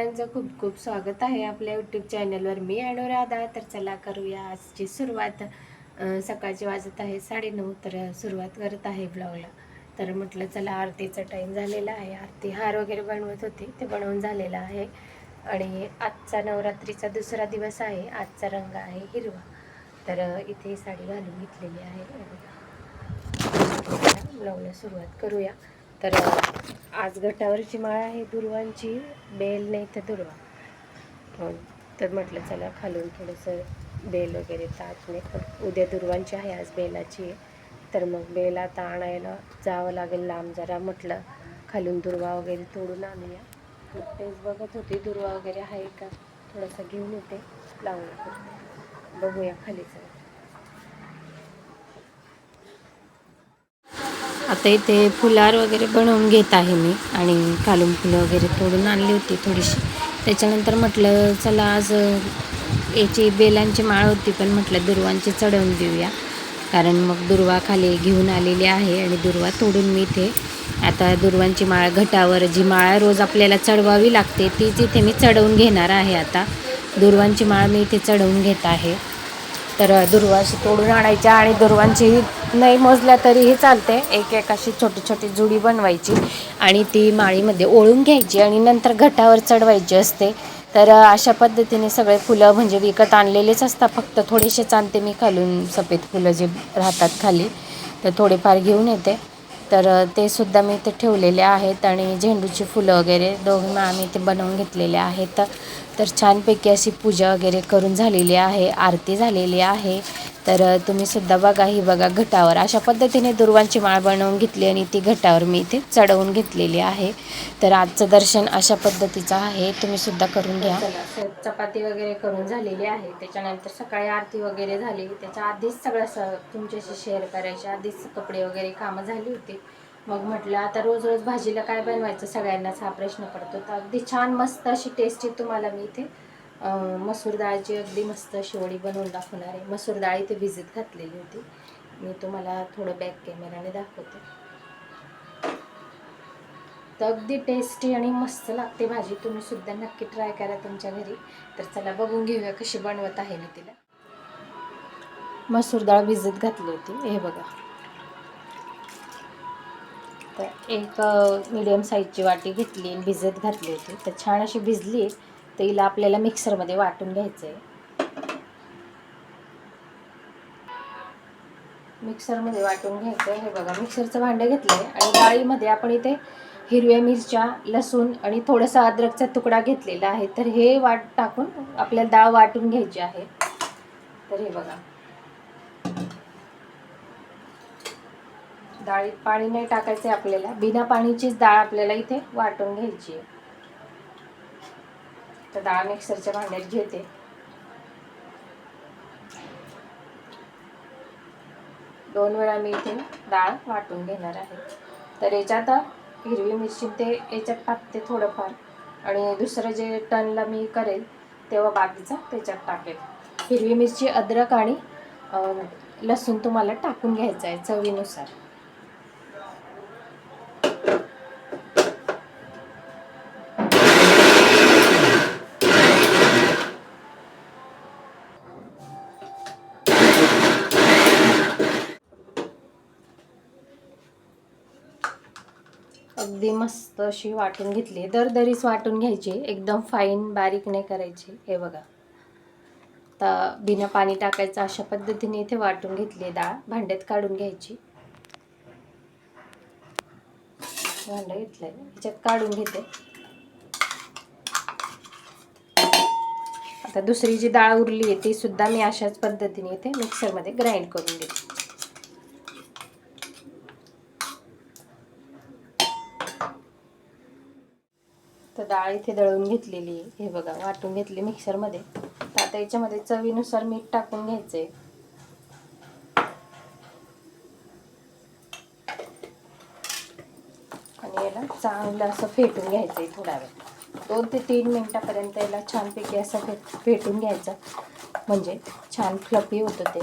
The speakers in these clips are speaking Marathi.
सगळ्यांचं खूप खूप स्वागत आहे आपल्या यूट्यूब चॅनलवर मी अनुराधा तर चला करूया आजची सुरुवात. सकाळची वाजत आहे साडेनऊ तर सुरुवात करत आहे ब्लॉगला तर म्हटलं चला आरतीचा टाईम झालेला आहे. आरती हार वगैरे बनवत होती ते बनवून झालेलं आहे. आणि आजचा नवरात्रीचा दुसरा दिवस आहे आजचा रंग आहे हिरवा. तर इथे साडी घालून घेतलेली आहे. ब्लॉगला सुरुवात करूया. तर आज घटावरची माळ आहे दुर्वांची बेल नाही तर दुर्वा. हो, तर म्हटलं चला खालून थोडंसं बेल वगैरे ताच नाही पण उद्या दुर्वांची आहे आज बेलाची आहे. तर मग बेल आता आणायला जावं लागेल लांब जरा म्हटलं. खालून दुर्वा वगैरे तोडून आणूया. मग तेच बघत होती दुर्वा वगैरे आहे का? थोडासा घेऊन येते. लावून बघूया खाली चला. आता इथे फुलार वगैरे बनवून घेत आहे मी. आणि कालून फुलं वगैरे तोडून आणली होती थोडीशी. त्याच्यानंतर म्हटलं चला आज याची बेलांची माळ होती पण म्हटलं दुर्वांची चढवून देऊया. कारण मग दुर्वा खाली घेऊन आलेली आहे आणि दुर्वा तोडून मी इथे आता दुर्वांची माळ घटावर जी माळ रोज आपल्याला चढवावी लागते तीच इथे मी चढवून घेणार आहे आता. दुर्वांची माळ मी इथे चढवून घेत आहे. तर दुर्वाशी तोडून आणायच्या आणि दुर्वांची नाही मोजल्या तरीही चालते. एक एक अशी छोटी छोटी जुडी बनवायची आणि ती माळीमध्ये ओळून घ्यायची आणि नंतर घटावर चढवायची असते. तर अशा पद्धतीने सगळे फुलं म्हणजे विकत आणलेलेच असतात. फक्त थोडेसेच आणते मी खालून सफेद फुलं जे राहतात खाली तर थोडेफार घेऊन येते. तर ते सुद्धा मी इथे ठेवलेले आहेत आणि झेंडूची फुलं वगैरे दोघं आम्ही ते बनवून घेतलेले आहेत. तर छानपैकी अशी पूजा वगैरे करून झालेली आहे आरती झालेली आहे. तर तुम्ही सुद्धा बघा ही बघा घटावर. अशा पद्धतीने दुर्वांची माळ बनवून घेतली आणि ती घटावर मी इथे चढवून घेतलेली आहे. तर आजचं दर्शन अशा पद्धतीचं आहे. तुम्ही सुद्धा करून घ्या. चपाती वगैरे करून झालेली आहे. त्याच्यानंतर सकाळी आरती वगैरे झाली. त्याच्या आधीच सगळं स तुमच्याशी शेअर करायच्या आधीच कपडे वगैरे कामं झाली होती. मग म्हटलं आता रोज रोज भाजीला काय बनवायचं सगळ्यांनाच हा प्रश्न पडतो. तर अगदी छान मस्त अशी टेस्टी तुम्हाला मी इथे मसूर डाळची अगदी मस्त अशी बनवून दाखवणार आहे. मसूर डाळ इथे भिजत घातलेली होती. मी तुम्हाला थोडं बॅक कॅमेराने दाखवते. तर अगदी टेस्टी आणि मस्त लागते भाजी. तुम्ही सुद्धा नक्की ट्राय करा तुमच्या घरी. तर चला बघून घेऊया कशी बनवत आहे मी तिला. मसूर डाळ भिजत घातली होती. हे बघा. तर एक मीडियम साईजची वाटी घेतली आणि भिजत घातली होती. तर छान अशी भिजली तर हिला आपल्याला मिक्सरमध्ये वाटून घ्यायचं आहे मिक्सरमध्ये वाटून घ्यायचं आहे हे बघा मिक्सरचं भांडं घेतलं आहे आणि डाळीमध्ये आपण इथे हिरव्या मिरच्या लसूण आणि थोडासा अद्रकचा तुकडा घेतलेला आहे. तर हे वाट टाकून आपल्याला डाळ वाटून घ्यायची आहे. तर हे बघा. डाळीत पाणी नाही टाकायचं आहे आपल्याला. बिना पाणीचीच डाळ आपल्याला इथे वाटून घ्यायची आहे. तर डाळ मिक्सरच्या भांड्यात घेते. दोन वेळा मी इथे डाळ वाटून घेणार आहे. तर याच्यात हिरवी मिरची ते याच्यात टाकते थोडंफार. आणि दुसरं जे टनला मी करेल तेव्हा बाकीचं त्याच्यात टाकेल. हिरवी मिरची अद्रक आणि लसूण तुम्हाला टाकून घ्यायचं आहे चवीनुसार. अगदी मस्त अशी वाटून घेतली. दरदरीच वाटून घ्यायची. एकदम फाईन बारीक नाही करायची. हे बघा. आता बिना पाणी टाकायचं अशा पद्धतीने इथे वाटून घेतली डाळ. भांड्यात काढून घ्यायची. भांडं घेतलंय. ह्याच्यात काढून घेते. आता दुसरी जी डाळ उरली आहे ती सुद्धा मी अशाच पद्धतीने इथे मिक्सरमध्ये ग्राइंड करून घेते. तर डाळ इथे दळून घेतलेली हे बघा वाटून घेतली मिक्सरमध्ये तर आता याच्यामध्ये चवीनुसार मीठ टाकून घ्यायचंय. आणि याला चांगलं असं फेटून घ्यायचंय थोडा वेळ. दोन ते तीन मिनिटापर्यंत याला छानपैकी असं फेट फेटून घ्यायचं. म्हणजे छान फ्लफी होतं ते.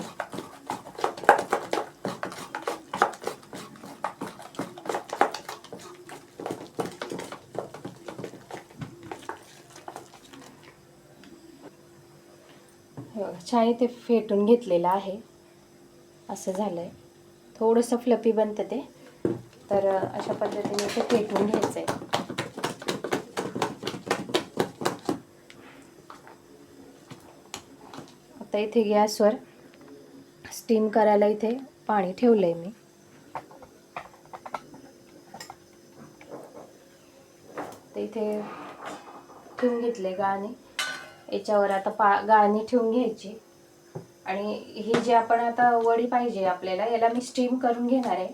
छान इथे फेटून घेतलेलं आहे. असं झालं आहे थोडंसं फ्लपी बनतं ते. तर अशा पद्धतीने ते फेटून घ्यायचं आहे आता इथे गॅसवर स्टीम करायला इथे पाणी ठेवलं आहे मी. तर इथे ठेवून घेतले गाणी याच्यावर आता पा गाळणी ठेवून घ्यायची. आणि ही जी आपण आता वडी पाहिजे आपल्याला याला मी स्टीम करून घेणार आहे.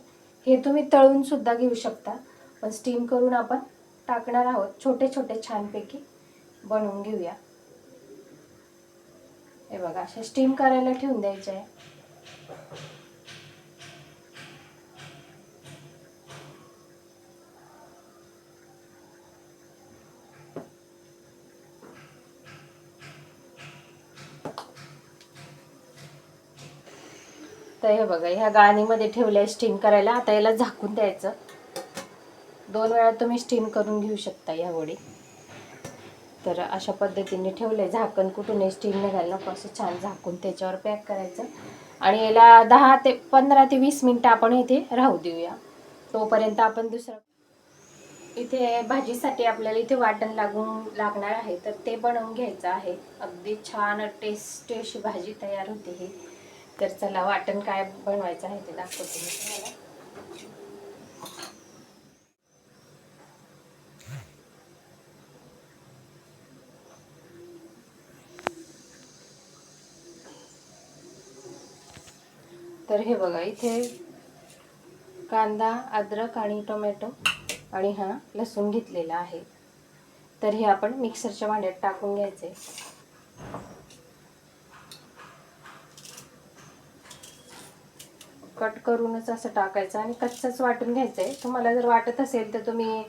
हे तुम्ही तळून सुद्धा घेऊ शकता. पण स्टीम करून आपण टाकणार आहोत. छोटे छोटे छानपैकी बनवून घेऊया. हे बघा असे स्टीम करायला ठेवून द्यायचे आहे. तर हे बघा ह्या गाणीमध्ये आहे स्टीम करायला. आता याला झाकून द्यायचं. दोन वेळा तुम्ही स्टीम करून घेऊ शकता यावेळी वडी. तर अशा पद्धतीने ठेवलंय. झाकण कुठूनही स्टीम निघायला नको असं छान झाकून त्याच्यावर पॅक करायचं. आणि याला दहा ते पंधरा ते वीस मिनटं आपण इथे राहू देऊया. तोपर्यंत आपण दुसरं इथे भाजीसाठी आपल्याला इथे वाटण लागून लागणार आहे तर ते बनवून घ्यायचं आहे. अगदी छान टेस्टी अशी भाजी तयार होते ही. तर चला वाटण काय बनवायचं आहे ते दाखवते मी तुम्हाला. तर हे बघा इथे कांदा अद्रक आणि टोमॅटो आणि हा लसूण घेतलेला आहे. तर हे आपण मिक्सरच्या भांड्यात टाकून घ्यायचे कट करूनच असं टाकायचं आणि कच्चंच वाटून घ्यायचं आहे तुम्हाला जर वाटत असेल तर तुम्ही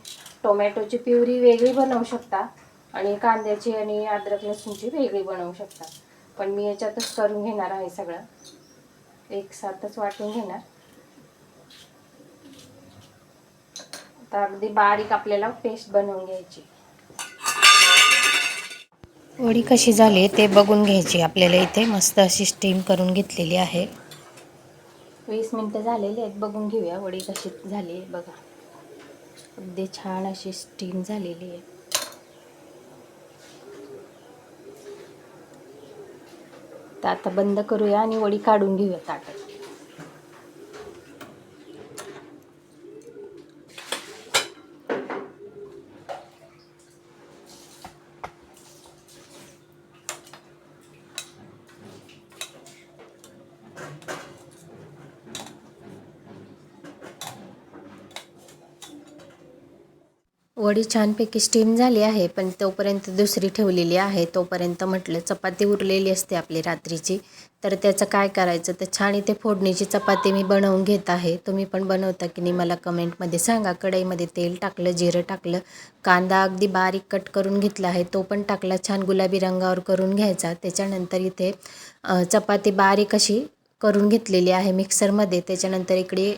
टोमॅटोची प्युरी वेगळी बनवू शकता आणि कांद्याची आणि अद्रक लसूणची वेगळी बनवू शकता. पण मी याच्यातच करून घेणार आहे सगळं. एक साथच वाटून घेणार. आता अगदी बारीक आपल्याला पेस्ट बनवून घ्यायची. वडी कशी झाली ते बघून घ्यायची. आपल्याला इथे मस्त अशी स्टीम करून घेतलेली आहे. वीस मिनटं झालेली आहेत. बघून घेऊया वडी कशी झाली आहे. बघा. अगदी छान अशी स्टीम झालेली आहे. तर आता बंद करूया आणि वडी काढून घेऊया ताटात. वडी छानपैकी स्टीम झाली आहे पण तोपर्यंत दुसरी ठेवलेली आहे. तोपर्यंत म्हटलं चपाती उरलेली असते आपली रात्रीची. तर त्याचं काय करायचं? तर छान इथे फोडणीची चपाती मी बनवून घेत आहे. तुम्ही पण बनवता की नाही मला कमेंटमध्ये सांगा. कढईमध्ये तेल टाकलं जिरं टाकलं कांदा अगदी बारीक कट करून घेतला आहे. तो पण टाकला छान गुलाबी रंगावर करून घ्यायचा. त्याच्यानंतर इथे चपाती बारीक अशी करून घेतलेली आहे मिक्सरमध्ये. त्याच्यानंतर इकडे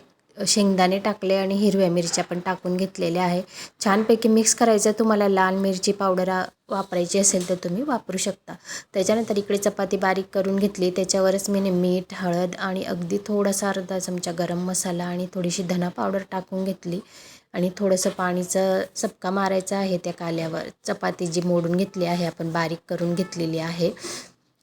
शेंगदाणे टाकले आणि हिरव्या मिरच्या पण टाकून घेतलेल्या आहे. छानपैकी मिक्स करायचं तुम्हाला लाल मिरची पावडर वापरायची असेल तर तुम्ही वापरू शकता. त्याच्यानंतर इकडे चपाती बारीक करून घेतली. त्याच्यावरच मी मीठ हळद आणि अगदी थोडासा अर्धा चमचा गरम मसाला आणि थोडीशी धना पावडर टाकून घेतली. आणि थोडंसं पाणीचं चपका मारायचा आहे त्या काल्यावर. चपाती जी मोडून घेतली आहे आपण बारीक करून घेतलेली आहे.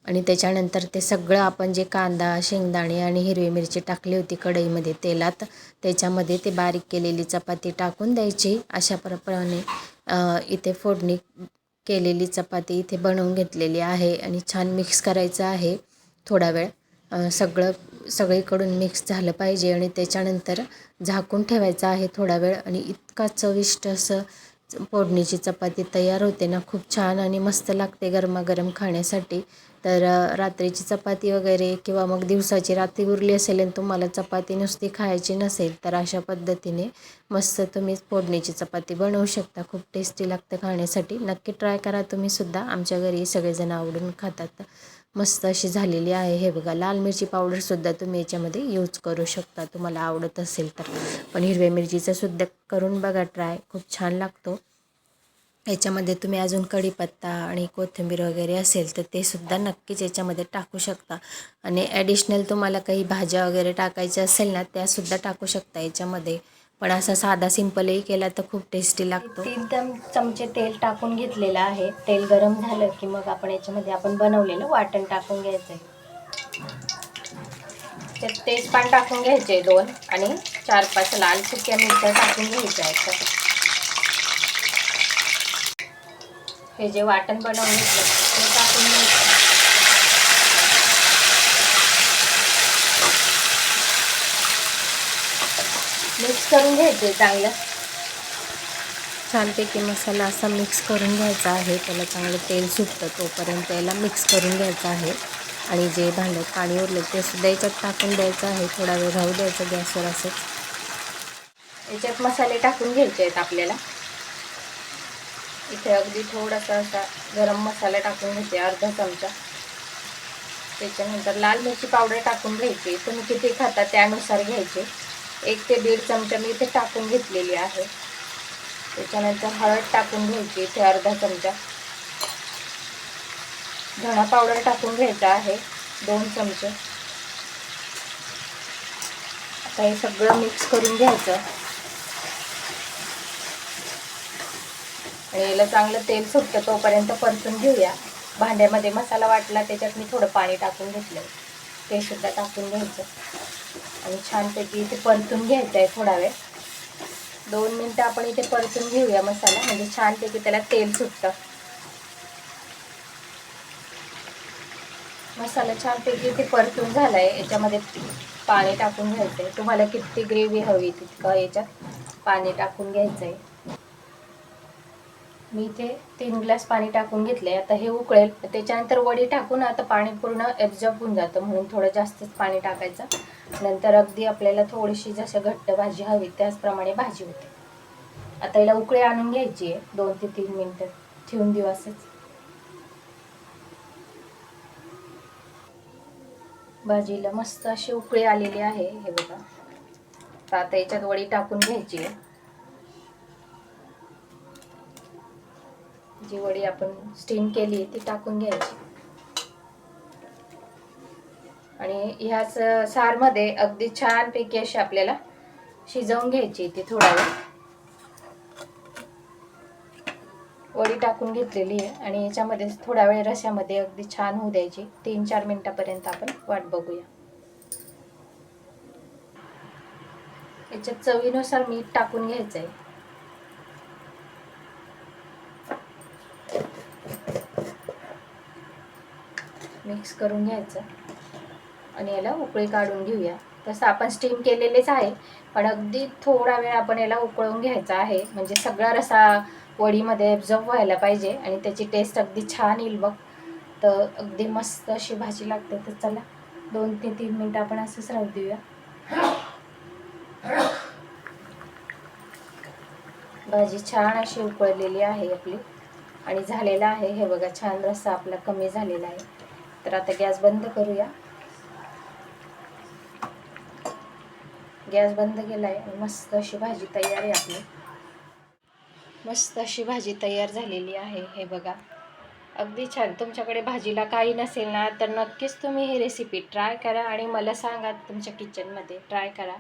आणि त्याच्यानंतर ते सगळं आपण जे कांदा शेंगदाणे आणि हिरवी मिरची टाकली होती कढईमध्ये तेलात त्याच्यामध्ये ते बारीक केलेली चपाती टाकून द्यायची. अशा प्रमाणे इथे फोडणी केलेली चपाती इथे बनवून घेतलेली आहे आणि छान मिक्स करायचं आहे थोडा वेळ. सगळं सगळीकडून मिक्स झालं पाहिजे आणि त्याच्यानंतर झाकून ठेवायचं आहे थोडा वेळ आणि इतका चविष्ट असं फोडणीची चपाती तयार होते ना खूप छान आणि मस्त लागते गरमागरम खाण्यासाठी. तर रात्रीची चपाती वगैरे किंवा मग दिवसाची रात्री उरली असेल आणि तुम्हाला चपाती नुसती खायची नसेल तर अशा पद्धतीने मस्त तुम्ही फोडणीची चपाती बनवू शकता. खूप टेस्टी लागतं खाण्यासाठी. नक्की ट्राय करा तुम्हीसुद्धा आमच्या घरी सगळेजण आवडून खातात. मस्त अशी झालेली आहे. हे बघा लाल मिरची पावडरसुद्धा तुम्ही याच्यामध्ये यूज करू शकता. तुम्हाला आवडत असेल तर. पण हिरव्या मिरचीचं सुद्धा करून बघा ट्राय खूप छान लागतो. याच्यामध्ये तुम्ही अजून कढीपत्ता आणि कोथिंबीर वगैरे असेल तर ते सुद्धा नक्कीच याच्यामध्ये टाकू शकता. आणि ॲडिशनल तुम्हाला काही भाज्या वगैरे टाकायच्या असेल ना त्यासुद्धा टाकू शकता याच्यामध्ये. पण असा साधा सिंपलही केला तर खूप टेस्टी लागतो. एकदम चमचे तेल टाकून घेतलेलं आहे. तेल गरम झालं की मग आपण याच्यामध्ये आपण बनवलेलं वाटण टाकून घ्यायचं आहे त्यात तेजपान टाकून घ्यायचे दोन आणि चार पाच लाल सुक्या मिरच्या टाकून घ्यायच्या आहेत. हे जे वाटण बनवून घेतलं ते टाकून घ्यायचं मिक्स करून घ्यायचे चांगलं. छानपैकी मसाला असा मिक्स करून घ्यायचा आहे. त्याला चांगलं तेल सुटतं तोपर्यंत याला मिक्स करून घ्यायचं आहे. आणि जे भांड्यात पाणी उरलं ते सुद्धा याच्यात टाकून द्यायचं आहे. थोडा वेळ राहू द्यायचं गॅसवर असंच याच्यात मसाले टाकून घ्यायचे आहेत आपल्याला. इथे अगदी थोडासा असा गरम मसाला टाकून घ्यायचे अर्धा चमचा. त्याच्यानंतर लाल मिरची पावडर टाकून घ्यायची. तुम्ही किती खाता त्यानुसार घ्यायचे. एक ते दीड चमचा मी इथे टाकून घेतलेली आहे. त्याच्यानंतर हळद टाकून घ्यायची इथे अर्धा चमचा. धणा पावडर टाकून घ्यायचा आहे दोन चमचे. आता हे सगळं मिक्स करून घ्यायचं. आणि याला चांगलं तेल सुटतं तोपर्यंत परतून घेऊया. भांड्यामध्ये मसाला वाटला त्याच्यात मी थोडं पाणी टाकून घेतलं. ते सुद्धा टाकून घ्यायचं. आणि छानपैकी इथे परतून घ्यायचं आहे थोडा वेळ. दोन मिनटं आपण इथे परतून घेऊया मसाला म्हणजे छानपैकी त्याला तेल सुटतं. मसाला छानपैकी इथे परतून झाला आहे याच्यामध्ये पाणी टाकून घ्यायचं आहे तुम्हाला किती ग्रेव्ही हवी तितकं याच्यात पाणी टाकून घ्यायचं आहे मी इथे तीन ग्लास पाणी टाकून घेतले. आता हे उकळेल. त्याच्यानंतर वडी टाकून आता पाणी पूर्ण ॲब्झॉर्ब होऊन जातं. म्हणून थोडं जास्तच पाणी टाकायचं. नंतर अगदी आपल्याला थोडीशी जसं घट्ट भाजी हवी त्याचप्रमाणे भाजी होते. आता याला उकळी आणून घ्यायची आहे. दोन ते तीन मिनटं ठेवून देऊ असंच. भाजीला मस्त अशी उकळी आलेली आहे. हे बघा. आता याच्यात वडी टाकून घ्यायची आहे. जी वडी आपण स्टीम केली ती टाकून घ्यायची. आणि ह्याच सारमध्ये अगदी छानपैकी अशी आपल्याला शिजवून घ्यायची ती थोडा वेळ. वडी टाकून घेतलेली आहे आणि याच्यामध्ये थोड्या वेळ रश्यामध्ये अगदी छान होऊ द्यायची. तीन चार मिनिटापर्यंत आपण वाट बघूया. याच्यात चवीनुसार मीठ टाकून घ्यायचं आहे मिक्स करून घ्यायचं. आणि याला उकळी काढून घेऊया. तसं आपण स्टीम केलेलेच आहे. पण अगदी थोडा वेळ आपण याला उकळून घ्यायचा आहे. म्हणजे सगळा रसा वडीमध्ये ॲब्झॉर्ब व्हायला पाहिजे. आणि त्याची टेस्ट अगदी छान येईल बघ. तर अगदी मस्त अशी भाजी लागते. तर चला दोन ते तीन मिनटं आपण असंच राहू देऊया. भाजी छान अशी उकळलेली आहे आपली. आणि झालेला आहे. हे बघा छान रस्सा आपला कमी झालेला आहे. तर आता गॅस बंद करूया. गॅस बंद केला आहे मस्त अशी भाजी तयार आहे आपली. मस्त अशी भाजी तयार झालेली आहे. हे बघा. अगदी छान. तुमच्याकडे भाजीला काही नसेल ना तर नक्कीच तुम्ही ही रेसिपी ट्राय करा आणि मला सांगा तुमच्या किचनमध्ये ट्राय करा.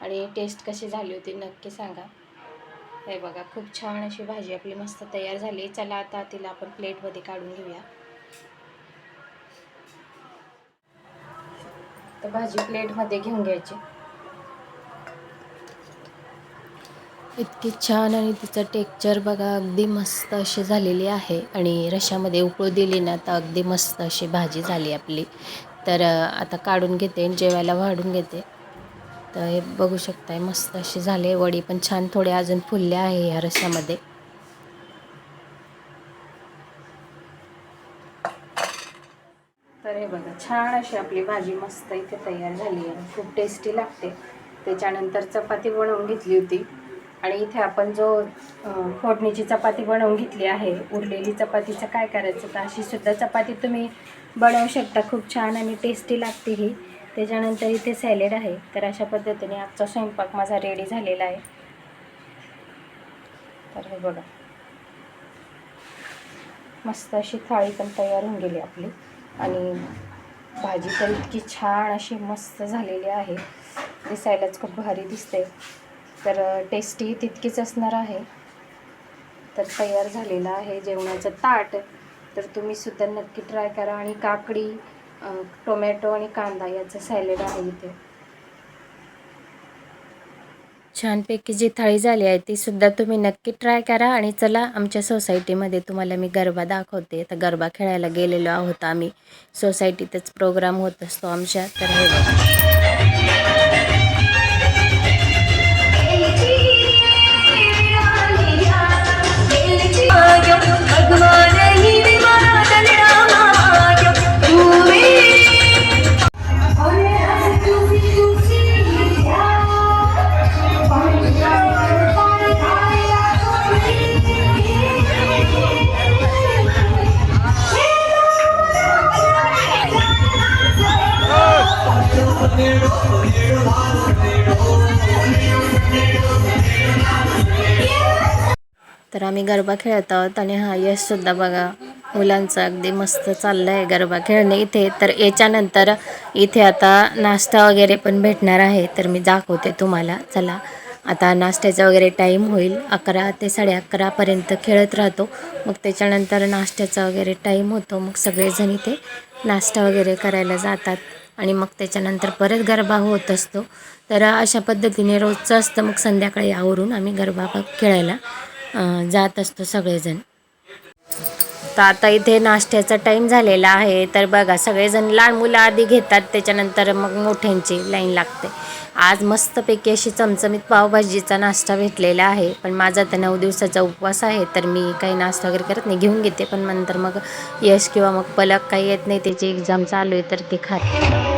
आणि टेस्ट कशी झाली होती नक्की सांगा. हे बघा खूप छान अशी भाजी आपली मस्त तयार झाली. चला आता तिला आपण प्लेटमध्ये काढून घेऊया. तर भाजी प्लेटमध्ये घेऊन घ्यायची. इतकी छान आणि तिचं टेक्चर बघा अगदी मस्त अशी झालेली आहे. आणि रशामध्ये उकळू दिली ना तर अगदी मस्त अशी भाजी झाली आपली. तर आता काढून घेते जेवायला वाढून घेते. तर हे बघू शकताय मस्त अशी झाले वडी पण छान थोडे अजून फुलल्या आहे ह्या रस्यामध्ये तर हे बघा छान अशी आपली भाजी मस्त इथे तयार झाली आहे. खूप टेस्टी लागते. त्याच्यानंतर चपाती बनवून घेतली होती. आणि इथे आपण जो फोडणीची चपाती बनवून घेतली आहे उरलेली चपातीचं काय करायचं तर अशी सुद्धा चपाती तुम्ही बनवू शकता. खूप छान आणि टेस्टी लागते ही. त्याच्यानंतर इथे सॅलेड आहे. तर अशा पद्धतीने आजचा स्वयंपाक माझा रेडी झालेला आहे. तर हे बघा. मस्त अशी थाळी पण तयार होऊन गेली आपली. आणि भाजी तर इतकी छान अशी मस्त झालेली आहे. दिसायलाच खूप भारी दिसते. तर टेस्टी तितकीच असणार आहे. तर तयार झालेलं आहे जेवणाचं ताट. तर तुम्ही सुद्धा नक्की ट्राय करा. आणि काकडी टोमॅटो आणि कांदा याचं सॅलेड आहे इथे. छानपैकी जी थाळी झाली आहे ती सुद्धा तुम्ही नक्की ट्राय करा आणि चला आमच्या सोसायटीमध्ये तुम्हाला मी गरबा दाखवते. तर गरबा खेळायला गेलेलो आहोत आम्ही. सोसायटीतच प्रोग्राम होत असतो आमच्या तर हे गरबा खेळत आहोत आणि हा यशसुद्धा बघा मुलांचं अगदी मस्त चाललं आहे गरबा खेळणे इथे. तर याच्यानंतर इथे आता नाश्ता वगैरे पण भेटणार आहे तर मी दाखवते तुम्हाला. चला आता नाश्त्याचा वगैरे टाईम होईल अकरा ते साडे अकरापर्यंत खेळत राहतो. मग त्याच्यानंतर नाश्त्याचा वगैरे टाईम होतो. मग सगळेजण इथे नाश्ता वगैरे करायला जातात आणि मग त्याच्यानंतर परत गरबा होत असतो. तर अशा पद्धतीने रोजचं असतं. मग संध्याकाळी आवरून आम्ही गरबा खेळायला जात असतो सगळेजण. तर आता इथे नाश्त्याचा टाईम झालेला आहे. तर बघा सगळेजण लहान मुलं आधी घेतात त्याच्यानंतर मग मोठ्यांची लाईन लागते. आज मस्तपैकी अशी चमचमीत पावभाजीचा नाश्ता भेटलेला आहे. पण माझा आता नऊ दिवसाचा उपवास आहे तर मी काही नाश्ता वगैरे करत नाही घेऊन घेते. पण नंतर मग यश किंवा मग पलक काही येत नाही त्याची एक्झाम चालू आहे तर ती खाते.